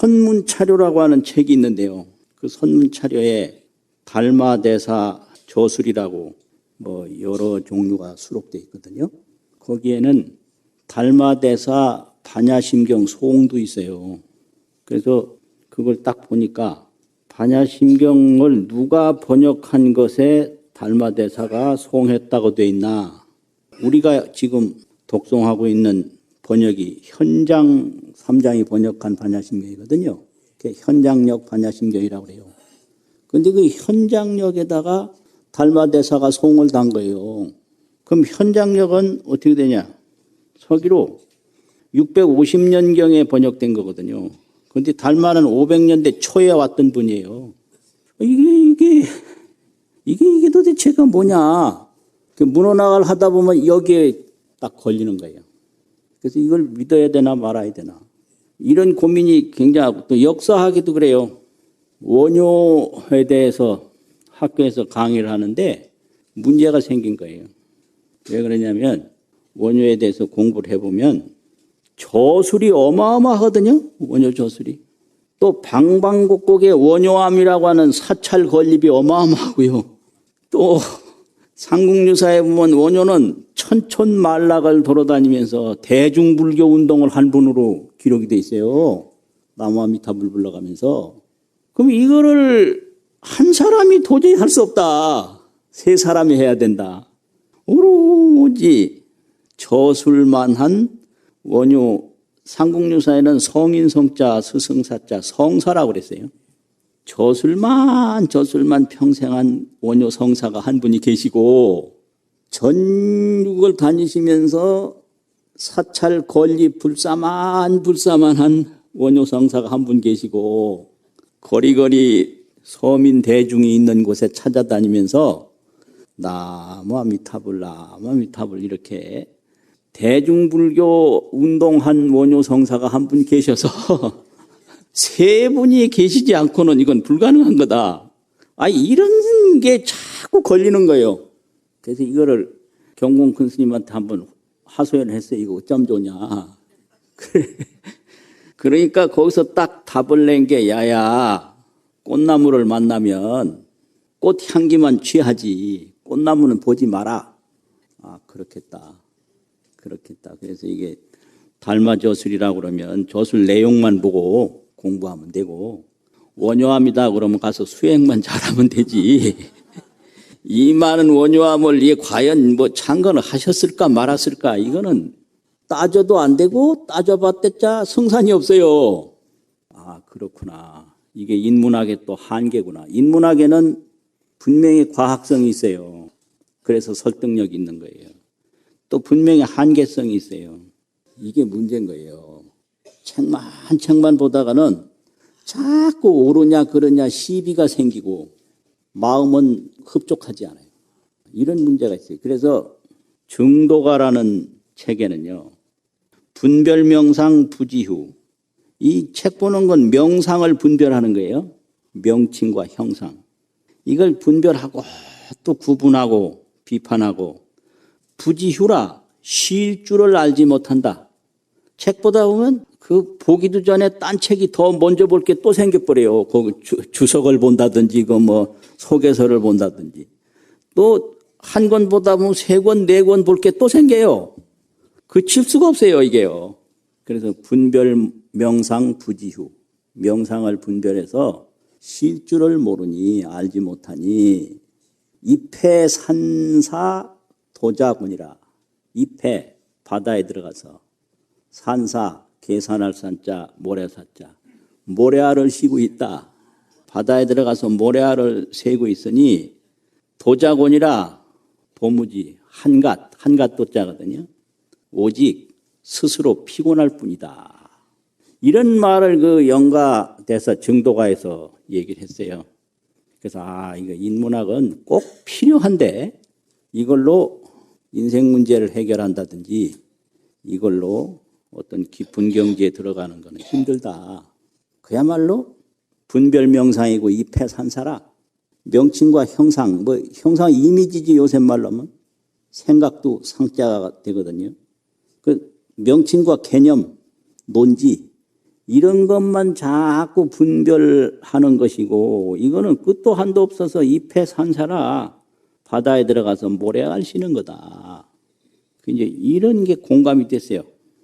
선문차료라고 하는 책이 있는데요. 그 선문차료에 달마대사 저술이라고 뭐 여러 종류가 수록되어 있거든요. 거기에는 달마대사 반야심경 소홍도 있어요. 그래서 그걸 딱 보니까 반야심경을 누가 번역한 것에 달마대사가 소홍했다고 돼 있나? 우리가 지금 독송하고 있는 번역이 현장 삼장이 번역한 반야심경이거든요. 현장역 반야심경이라고 그래요. 근데 그 현장역에다가 달마대사가 송을 단 거예요. 그럼 현장역은 어떻게 되냐? 서기로 650년경에 번역된 거거든요. 근데 달마는 500년대 초에 왔던 분이에요. 이게, 이게, 이게, 이게 도대체가 뭐냐? 그 문어나갈 하다 보면 여기에 딱 걸리는 거예요. 그래서 이걸 믿어야 되나 말아야 되나. 이런 고민이 굉장하고 또 역사학에도 그래요. 원효에 대해서 학교에서 강의를 하는데 문제가 생긴 거예요. 왜 그러냐면 원효에 대해서 공부를 해보면 저술이 어마어마하거든요. 원효 저술이. 또 방방곡곡에 원효암이라고 하는 사찰 건립이 어마어마하고요. 또 상국유사에 보면 원효는 천촌 만락을 돌아다니면서 대중불교 운동을 한 분으로 기록이 돼 있어요. 나무아미타불 불러가면서. 그럼 이거를 한 사람이 도저히 할 수 없다. 세 사람이 해야 된다. 오로지 저술만한 원효 상국유사에는 성인 성자 스승사자 성사라고 그랬어요. 저술만 저술만 평생 한 원효 성사가 한 분이 계시고 전국을 다니시면서 사찰 건립 불사만 불사만 한 원효 성사가 한 분 계시고 거리거리 서민 대중이 있는 곳에 찾아다니면서 나무 아미타불 나무 아미타불 이렇게 대중불교 운동한 원효 성사가 한 분 계셔서 세 분이 계시지 않고는 이건 불가능한 거다. 아 이런 게 자꾸 걸리는 거예요. 그래서 이거를 경공 큰 스님한테 한번 하소연을 했어요. 이거 어쩜 좋냐. 그러니까 거기서 딱 답을 낸 게 야야 꽃나무를 만나면 꽃 향기만 취하지 꽃나무는 보지 마라. 아 그렇겠다. 그렇겠다. 그래서 이게 달마 저술이라고 그러면 저술 내용만 보고 공부하면 되고 원효암이다 그러면 가서 수행만 잘하면 되지. 이 많은 원효암을 이게 과연 뭐 창건을 하셨을까 말았을까 이거는 따져도 안 되고 따져봤댔자 성산이 없어요. 아 그렇구나. 이게 인문학의 또 한계구나. 인문학에는 분명히 과학성이 있어요. 그래서 설득력이 있는 거예요. 또 분명히 한계성이 있어요. 이게 문제인 거예요. 책만 책만 보다가는 자꾸 옳으냐 그러냐 시비가 생기고 마음은 흡족하지 않아요. 이런 문제가 있어요. 그래서 증도가라는 책에는요. 분별명상 부지후 이 책 보는 건 명상을 분별하는 거예요. 명칭과 형상. 이걸 분별하고 또 구분하고 비판하고 부지휴라 쉴 줄을 알지 못한다. 책 보다 보면 그 보기도 전에 딴 책이 더 먼저 볼 게 또 생겨버려요. 그 주, 석을 본다든지 그 뭐 소개서를 본다든지 또 한 권 보다 보면 세 권, 네 권 볼 게 또 생겨요. 그칠 수가 없어요, 이게요. 그래서 분별 명상 부지휴 명상을 분별해서 쉴 줄을 모르니 알지 못하니 입해 산사 도자군이라 입해 바다에 들어가서 산사 계산할 산자 모래사자 모래알을 쉬고 있다. 바다에 들어가서 모래알을 세고 있으니 도자곤이라 도무지 한갓 한갓 도자거든요. 오직 스스로 피곤할 뿐이다. 이런 말을 그 영가 대사 정도가에서 얘기를 했어요. 그래서 아 이거 인문학은 꼭 필요한데 이걸로 인생 문제를 해결한다든지 이걸로 어떤 깊은 경지에 들어가는 것은 힘들다. 그야말로 분별 명상이고 입해 산사라. 명칭과 형상, 뭐 형상 이미지지 요새 말로 하면 생각도 상자가 되거든요. 그 명칭과 개념, 논지 이런 것만 자꾸 분별하는 것이고 이거는 끝도 한도 없어서 잎에 산사라 바다에 들어가서 모래알 씨는 거다. 그 이제 이런 게 공감이 됐어요.